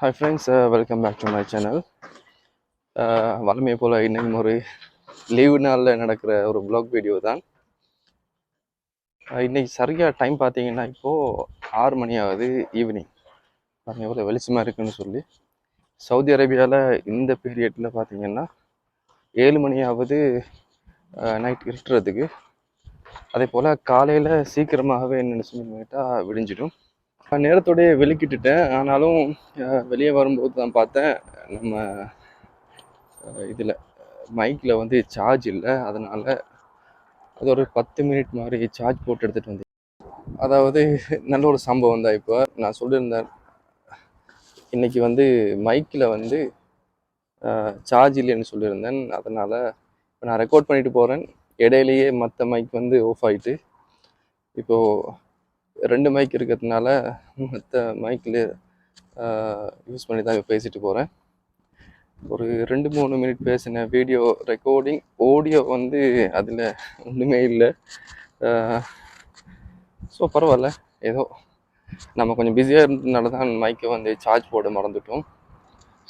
Hi friends welcome back to my channel வளமையை போல் இன்னும் ஒரு லீவு நாளில் நடக்கிற ஒரு ப்ளாக் வீடியோ தான். இன்றைக்கி இன்னைக்கு சரியாக டைம் பார்த்தீங்கன்னா இப்போது ஆறு மணி ஆகுது ஈவினிங் பாருங்க எவ்வளோ வெளிச்சமாக இருக்குன்னு சொல்லி. சவுதி அரேபியாவில் இந்த பீரியடில் பார்த்தீங்கன்னா ஏழு மணி ஆகுது நைட் இருட்டுறதுக்கு. அதே போல் காலையில் சீக்கிரமாகவே என்னென்னு சொல்லி கேட்டால் விடிஞ்சிடும். நான் நேரத்தோடய வெளிக்கிட்டுட்டேன். ஆனாலும் வெளியே வரும்போது தான் பார்த்தேன். நம்ம இதில் மைக்கில் வந்து சார்ஜ் இல்லை. அதனால் அது ஒரு பத்து மினிட் மாதிரி சார்ஜ் போட்டு எடுத்துகிட்டு வந்தேன். அதாவது நல்ல ஒரு சம்பவம் தான் இப்போ. நான் சொல்லியிருந்தேன் இன்றைக்கி வந்து மைக்கில் வந்து சார்ஜ் இல்லைன்னு சொல்லியிருந்தேன். அதனால் இப்போ நான் ரெக்கார்ட் பண்ணிட்டு போகிறேன் இடையிலேயே மற்ற மைக் வந்து ஆஃப் ஆயிட்டு இப்போது ரெண்டு மைக் இருக்கிறதுனால மற்ற மைக்கில் யூஸ் பண்ணி தான் பேசிட்டு போகிறேன் ஒரு ரெண்டு மூணு மினிட் பேசின வீடியோ ரெக்கார்டிங் ஆடியோ வந்து அதில் ஒன்றுமே இல்லை. ஸோ பரவாயில்ல. ஏதோ நம்ம கொஞ்சம் பிஸியாக இருந்ததுனால தான் மைக்கை வந்து சார்ஜ் போட மறந்துட்டோம்.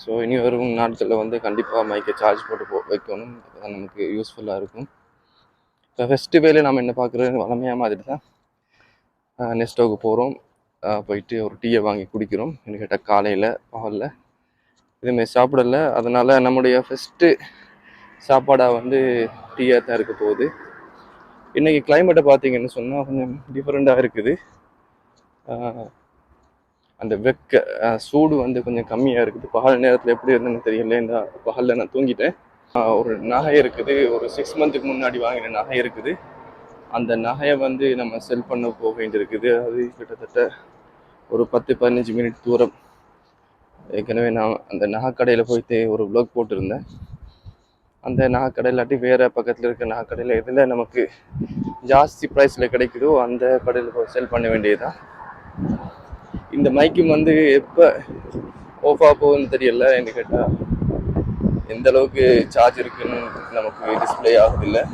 ஸோ இனி வரும் நாட்களில் வந்து கண்டிப்பாக மைக்கை சார்ஜ் போட்டு போ வைக்கணும். நமக்கு யூஸ்ஃபுல்லாக இருக்கும். இப்போ ஃபெஸ்டிவலே நம்ம என்ன பார்க்குறது வளமையாக மாதிரி தான் நெஸ்டோவுக்கு போகிறோம் போயிட்டு ஒரு டீயை வாங்கி குடிக்கிறோம். என்ன கேட்டால் காலையில் பகலில். இதுமாரி சாப்பிடல. அதனால் நம்முடைய ஃபஸ்ட்டு சாப்பாடாக வந்து டீயாக தான் இருக்க போகுது. இன்றைக்கி கிளைமேட்டை பார்த்தீங்கன்னு சொன்னால் கொஞ்சம் டிஃப்ரெண்ட்டாக இருக்குது. அந்த வெக்க சூடு வந்து கொஞ்சம் கம்மியாக இருக்குது. பகல் நேரத்தில் எப்படி இருந்ததுன்னு தெரியல. இந்த பகலில் நான் தூங்கிட்டேன். ஒரு நகை இருக்குது. ஒரு சிக்ஸ் மந்த்துக்கு முன்னாடி வாங்கின நகை இருக்குது. அந்த நகையை வந்து நம்ம செல் பண்ண போக வேண்டியிருக்குது. அது கிட்டத்தட்ட ஒரு பத்து பதினஞ்சு மினிட் தூரம். ஏற்கனவே நான் அந்த நகைக்கடையில் போயிட்டு ஒரு ப்ளாக் போட்டிருந்தேன். அந்த நகைக்கடை இல்லாட்டி வேறு பக்கத்தில் இருக்க நகைக்கடையில் எதில் நமக்கு ஜாஸ்தி ப்ரைஸில் கிடைக்குதோ அந்த கடையில் போய் செல் பண்ண வேண்டியதுதான். இந்த மைக்கும் வந்து எப்போ ஆஃப் ஆக போகுதுன்னு தெரியல. என்ன கேட்டால் எந்த அளவுக்கு சார்ஜ் இருக்குன்னு நமக்கு டிஸ்ப்ளே ஆகுதில்லை.